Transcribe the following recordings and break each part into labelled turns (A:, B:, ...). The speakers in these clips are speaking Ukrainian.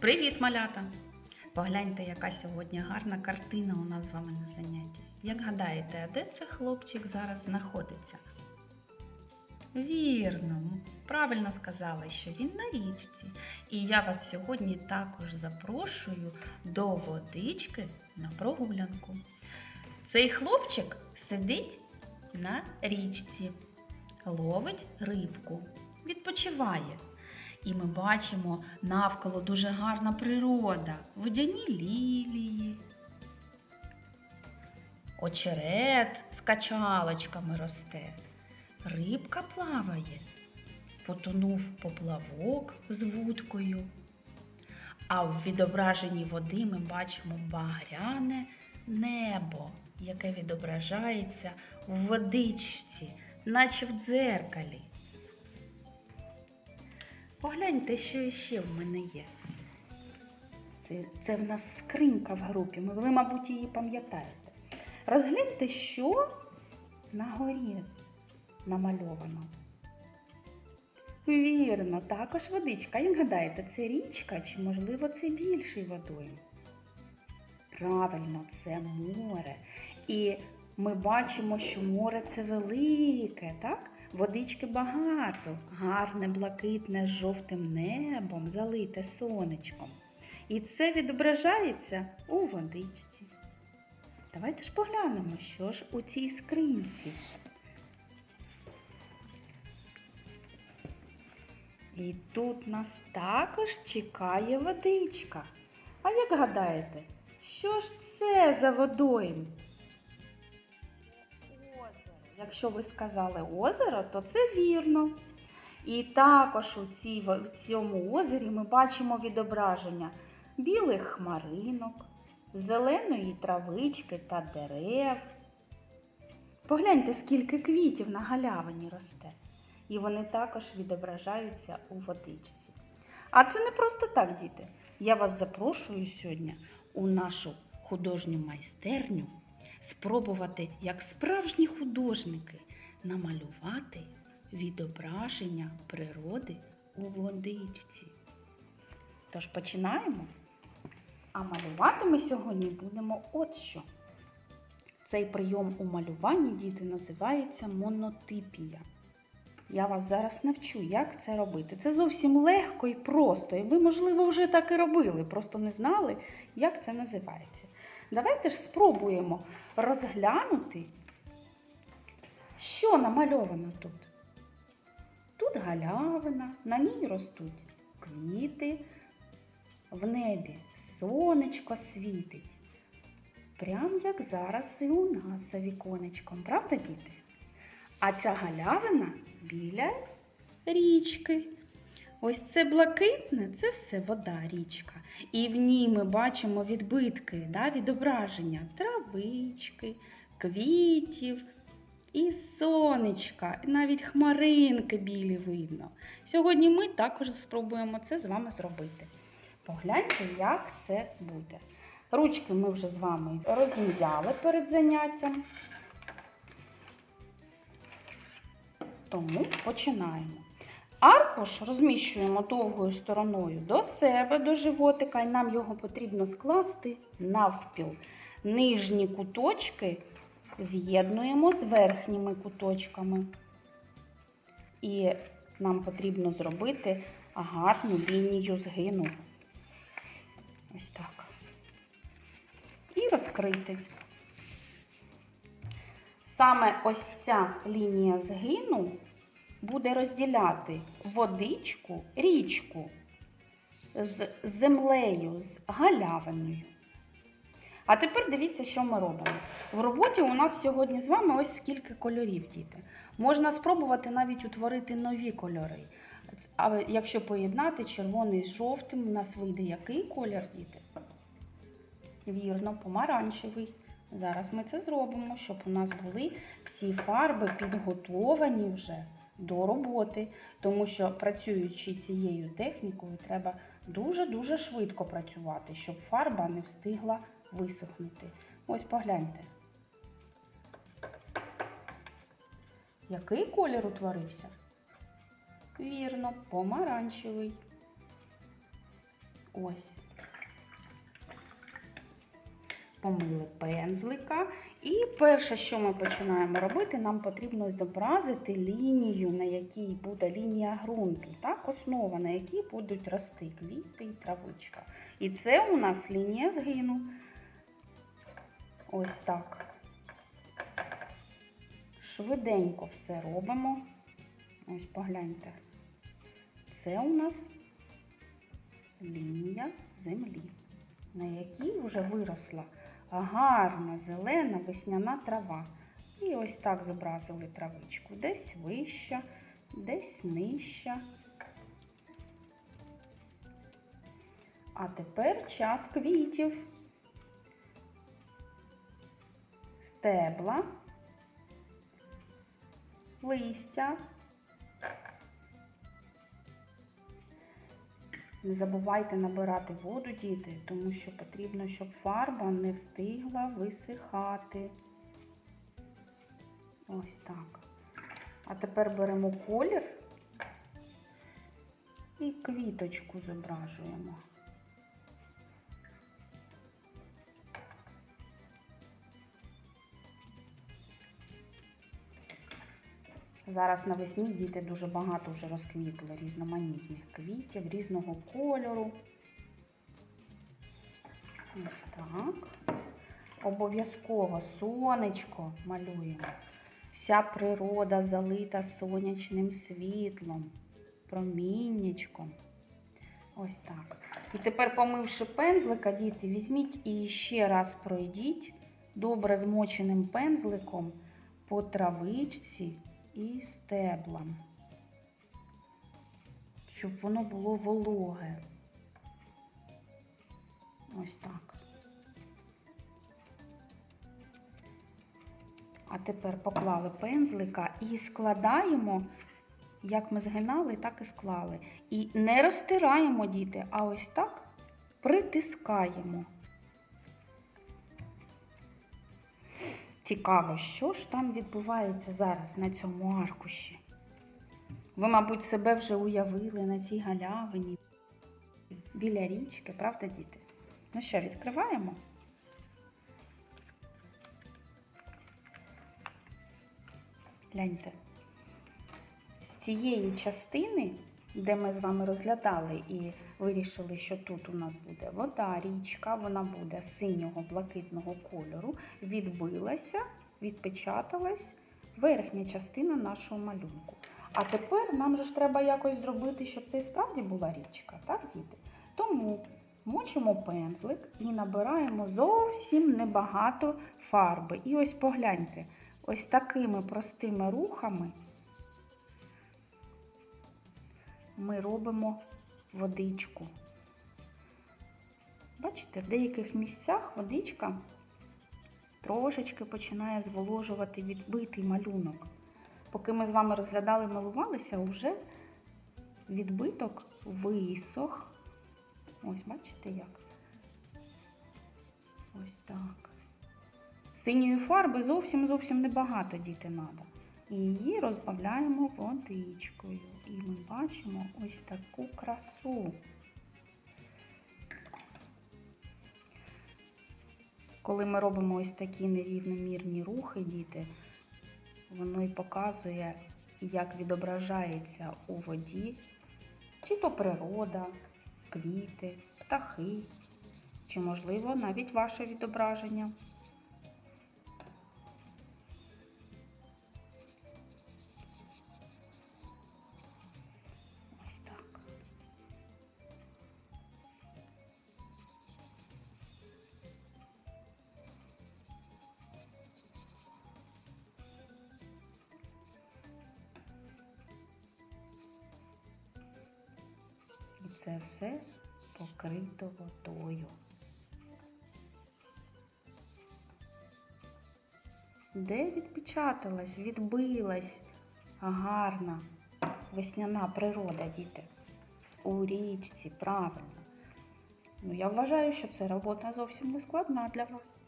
A: Привіт, малята! Погляньте, яка сьогодні гарна картина у нас з вами на занятті. Як гадаєте, а де це хлопчик зараз знаходиться? Вірно, правильно сказали, що він на річці. І я вас сьогодні також запрошую до водички на прогулянку. Цей хлопчик сидить на річці, ловить рибку, відпочиває. І ми бачимо навколо дуже гарна природа, водяні лілії, очерет з качалочками росте, рибка плаває, потонув поплавок з вудкою. А в відображенні води ми бачимо багряне небо, яке відображається в водичці, наче в дзеркалі. Погляньте, що ще в мене є. Це, це в нас скринька в групі. Ви, мабуть, її пам'ятаєте. Розгляньте, що на горі намальовано. Вірно, також водичка. Як гадаєте, це річка чи, можливо, це більший водойм? Правильно, це море. І ми бачимо, що море це велике, так? Водички багато, гарне, блакитне з жовтим небом, залите сонечком. І це відображається у водичці. Давайте ж поглянемо, що ж у цій скринці. І тут нас також чекає водичка. А як гадаєте, що ж це за водойм? Якщо ви сказали озеро, то це вірно. І також у, в цьому озері ми бачимо відображення білих хмаринок, зеленої травички та дерев. Погляньте, скільки квітів на галявині росте. І вони також відображаються у водичці. А це не просто так, діти. Я вас запрошую сьогодні у нашу художню майстерню спробувати, як справжні художники, намалювати відображення природи у водичці. Тож починаємо. А малювати ми сьогодні будемо от що. Цей прийом у малюванні діти називається монотипія. Я вас зараз навчу, як це робити. Це зовсім легко і просто. І ви, можливо, вже так і робили, просто не знали, як це називається. Давайте ж спробуємо розглянути, що намальовано тут. Тут галявина, на ній ростуть квіти, в небі сонечко світить. Прям як зараз і у нас за віконечком, правда, діти? А ця галявина біля річки. Ось це блакитне це все вода, річка. І в ній ми бачимо відбитки, да, відображення травички, квітів і сонечка, навіть хмаринки білі видно. Сьогодні ми також спробуємо це з вами зробити. Погляньте, як це буде. Ручки ми вже з вами розім'яли перед заняттям. Тому починаємо. Аркуш розміщуємо довгою стороною до себе, до животика, і нам його потрібно скласти навпіл. Нижні куточки з'єднуємо з верхніми куточками. І нам потрібно зробити гарну лінію згину. Ось так. І розкрити. Саме ось ця лінія згину буде розділяти водичку, річку з землею, з галявиною. А тепер дивіться, що ми робимо. В роботі у нас сьогодні з вами ось скільки кольорів, діти. Можна спробувати навіть утворити нові кольори. А якщо поєднати червоний з жовтим, у нас вийде який колір, діти? Вірно, помаранчевий. Зараз ми це зробимо, щоб у нас були всі фарби підготовані вже до роботи. Тому що працюючи цією технікою, треба дуже-дуже швидко працювати, щоб фарба не встигла висохнути. Ось погляньте. Який колір утворився? Вірно, помаранчевий. Ось. Помили пензлика. І перше, що ми починаємо робити, нам потрібно зобразити лінію, на якій буде лінія ґрунту, так, основа, на якій будуть рости квіти і травичка. І це у нас лінія згину. Ось так. Швиденько все робимо. Ось погляньте. Це у нас лінія землі, на якій вже виросла гарна зелена весняна трава. І ось так зобразили травичку. Десь вища, десь нижча. А тепер час квітів. Стебла, листя. Не забувайте набирати воду, діти, тому що потрібно, щоб фарба не встигла висихати. Ось так. А тепер беремо колір і квіточку зображуємо. Зараз навесні діти дуже багато вже розквітли різноманітних квітів, різного кольору. Ось так. Обов'язково сонечко малюємо. Вся природа залита сонячним світлом, проміннячком. Ось так. І тепер, помивши пензлика, діти, візьміть і ще раз пройдіть добре змоченим пензликом по травичці і стеблам, щоб воно було вологе. Ось так. А тепер поклали пензлика і складаємо, як ми згинали, так і склали. І не розтираємо діти, а ось так притискаємо. Цікаво, що ж там відбувається зараз на цьому аркуші. Ви, мабуть, себе вже уявили на цій галявині біля річки, правда, діти? Ну що, відкриваємо? Гляньте. З цієї частини, де ми з вами розглядали і вирішили, що тут у нас буде вода, річка, вона буде синього блакитного кольору, відбилася, відпечаталась верхня частина нашого малюнку. А тепер нам же ж треба якось зробити, щоб це і справді була річка, так, діти? Тому мочимо пензлик і набираємо зовсім небагато фарби. І ось погляньте, ось такими простими рухами ми робимо водичку. Бачите, в деяких місцях водичка трошечки починає зволожувати відбитий малюнок. Поки ми з вами розглядали, милувалися, вже відбиток висох. Ось, бачите як? Ось так. Синьої фарби зовсім зовсім небагато діти треба. І її розбавляємо водичкою. Бачимо ось таку красу. Коли ми робимо ось такі нерівномірні рухи, діти, воно і показує, як відображається у воді, чи то природа, квіти, птахи, чи, можливо, навіть ваше відображення. Це все покрито водою. Де відпечаталась, відбилась гарна весняна природа, діти? У річці, правильно. Ну, я вважаю, що це робота зовсім не складна для вас.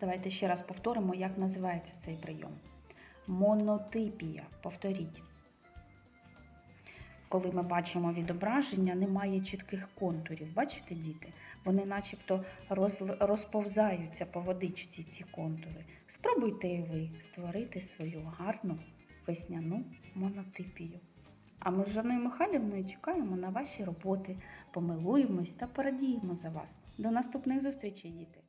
A: Давайте ще раз повторимо, як називається цей прийом. Монотипія. Повторіть. Коли ми бачимо відображення, немає чітких контурів. Бачите, діти? Вони начебто роз- розповзаються по водичці ці контури. Спробуйте і ви створити свою гарну весняну монотипію. А ми з Жаною Михайлівною чекаємо на ваші роботи, помилуємось та порадіємо за вас. До наступних зустрічей, діти!